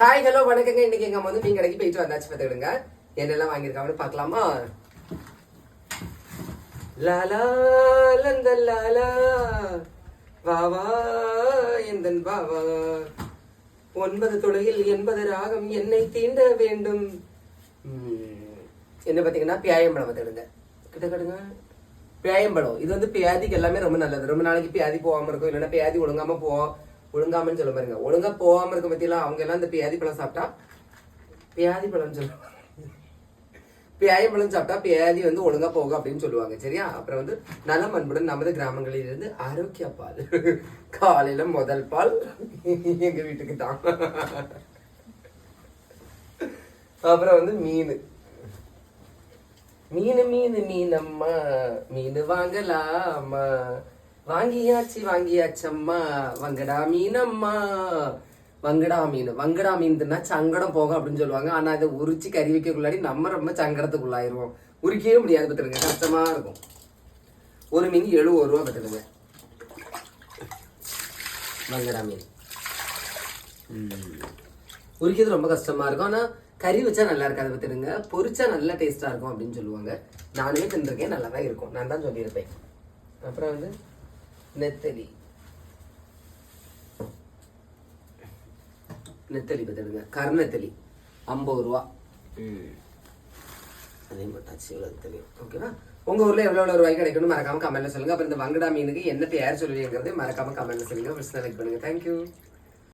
Hi hello வணக்கங்க. இன்னைக்கு எங்க அம்மா வந்து மீன் கடைக்கு போயிட்டு வந்தாச்சு பார்த்துக்கிடுங்க. என்னெல்லாம் வாங்கியிருக்காங்கன்னு பார்க்கலாமா? லாலா லந்த லாலா வாவா எந்தன் பாவா ஒன்பது தொலையில் எண்பது ராகம் என்னை தீண்ட வேண்டும். என்ன பார்த்தீங்கன்னா பியாயம்பழம் பார்த்துக்கிடுங்க. கிட்ட கடுங்க. பியாயம்பழம் இது வந்து பியாதிக்கு எல்லாமே ரொம்ப நல்லது. ரொம்ப நாளைக்கு பியாதி போகாம இருக்கும் இல்லைன்னா பியாதி ஒழுங்காம போவோம் ஒழுங்காமன்னு சொல்ல பாருங்க. ஒழுங்கா போகாம இருக்க பத்தியெல்லாம் அவங்க எல்லாம் இந்த பியாதி பழம் சாப்பிட்டா? பியாதி பழம் சொல்லுவாங்க பியாதி பழம் சாப்பிட்டா பியாதி வந்து ஒழுங்கா போகும் அப்படின்னு சொல்லுவாங்க சரியா? அப்புறம் வந்து நலம் அன்புடன் நமது கிராமங்களில் இருந்து ஆரோக்கிய பால். காலையில முதல் பால் எங்க வீட்டுக்கு தான். அப்புறம் வந்து மீன். மீன் மீன் மீன் அம்மா மீன் வாங்கலாமா? வாங்கியாச்சு வாங்கியாச்சம்மா. வங்கடா மீனம்மா. வங்கடா மீன். வங்கடா மீன்னா சங்கடம் போகும் அப்படின்னு சொல்லுவாங்க. ஆனா அதை உரிச்சு கறி வைக்கக்குள்ளாடி நம்ம ரொம்ப சங்கடத்துக்குள்ளாயிருவோம். உரிக்கவே முடியாது பார்த்துருங்க கஷ்டமா இருக்கும். ஒரு மீன் எழுபது ரூபா பார்த்துருங்க வங்கடா மீன். உரிக்கிறது ரொம்ப கஷ்டமா இருக்கும். ஆனா கறி வச்சா நல்லா இருக்காது பார்த்துடுங்க பொரிச்சா நல்லா டேஸ்டா இருக்கும் அப்படின்னு சொல்லுவாங்க. நானுமே தின்றிருக்கேன். நல்லா தான் இருக்கும். நான் தான் சொல்லியிருப்பேன். அப்புறம் வந்து? நெத்தலி. நெத்தலி பார்த்துடுங்க கருநெத்தலி. ஐம்பது ரூபா. ம். அதையும் போட்டாச்சு எவ்வளவு தெரியும் ஓகேவா உங்க ஊர்ல எவ்வளவு எவ்வளவு ரூபாய்க்கு கிடைக்கணும் மறக்காம கமெண்ட்ல சொல்லுங்க. அப்புறம் இந்த வங்கடா மீனுக்கு என்ன பேர் சொல்லுவீங்கிறது மறக்காம கமெண்ட்ல சொல்லுங்க. லைக் பண்ணுங்க. தேங்க்யூ